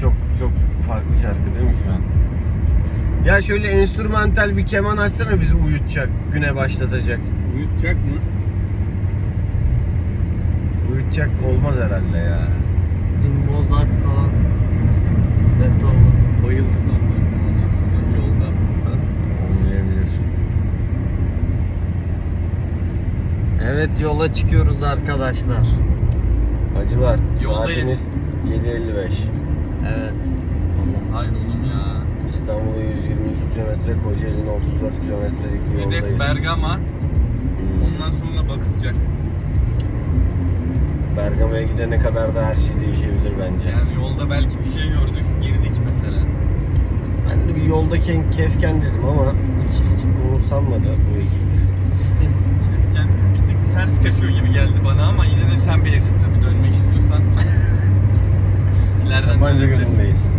çok çok farklı şarkı değil mi şu an? Ya şöyle enstrümantal bir keman açsana bizi uyutacak, güne başlatacak. Uyutacak mı? Uyutacak olmaz herhalde ya. Mozart falan. Beethoven. Bayılsın ama ondan sonra yolda. Olmayabilir. Evet yola çıkıyoruz arkadaşlar. Acılar, Yoldayız. saatimiz 7.55. Evet. Allah hayır oğlum ya. İstanbul'a 122 kilometre, Kocaeli'ne 34 kilometrelik bir Hedef yoldayız. Bergama. Hmm. Ondan sonra bakılacak. Bergama'ya gidene kadar da her şey değişebilir bence. Yani yolda belki bir şey gördük. Girdik mesela. Ben de bir yolda ken- kefken dedim ama hiç, hiç umursanmadı bu ekip. Gelirken bir tık ters kaçıyor gibi geldi bana ama yine de sen bilirsin tabii Dönebilirsin. Gölü'ndeyiz.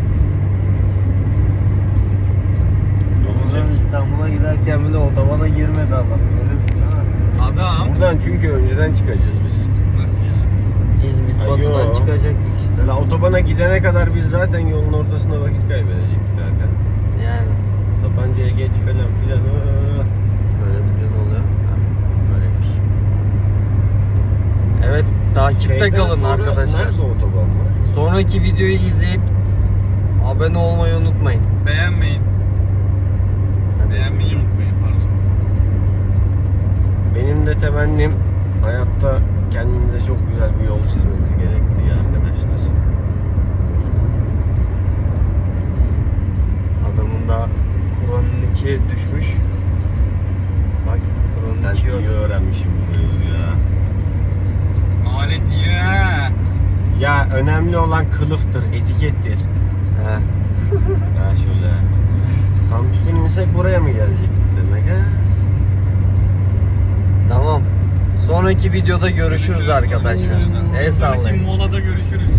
Yolu çek. Buradan İstanbul'a giderken bile otobana girmedi adam. Görüyorsun değil mi? Adam. Buradan çünkü önceden çıkacağız biz. Nasıl ya? İzmit Ay, Batı'dan yo. çıkacaktık işte. La otobana gidene kadar biz zaten yolun ortasında vakit kaybedecektik Hakan. Yani Sapanca'ya geç falan filan. Iıı. böyle bir gün oluyor. Böyleymiş. Evet takipte Şeyden kalın sonra arkadaşlar. Nerede otoban var? Sonraki videoyu izleyip abone olmayı unutmayın. Beğenmeyin. Sen Beğenmeyi unutmayın pardon. Benim de temennim hayatta kendinize çok güzel bir yol çizmeniz gerekti arkadaşlar. Adamın da Kur'an'ın içi düşmüş. Bak Kur'an'ın içi öğrenmişim bu mevzu ya. Alet ya. Ya önemli olan kılıftır, etikettir. He. Ya şöyle. Kampüsten insek buraya mı gelecektik demek ha? Tamam. Sonraki videoda görüşürüz arkadaşlar. El sallayın. molada görüşürüz.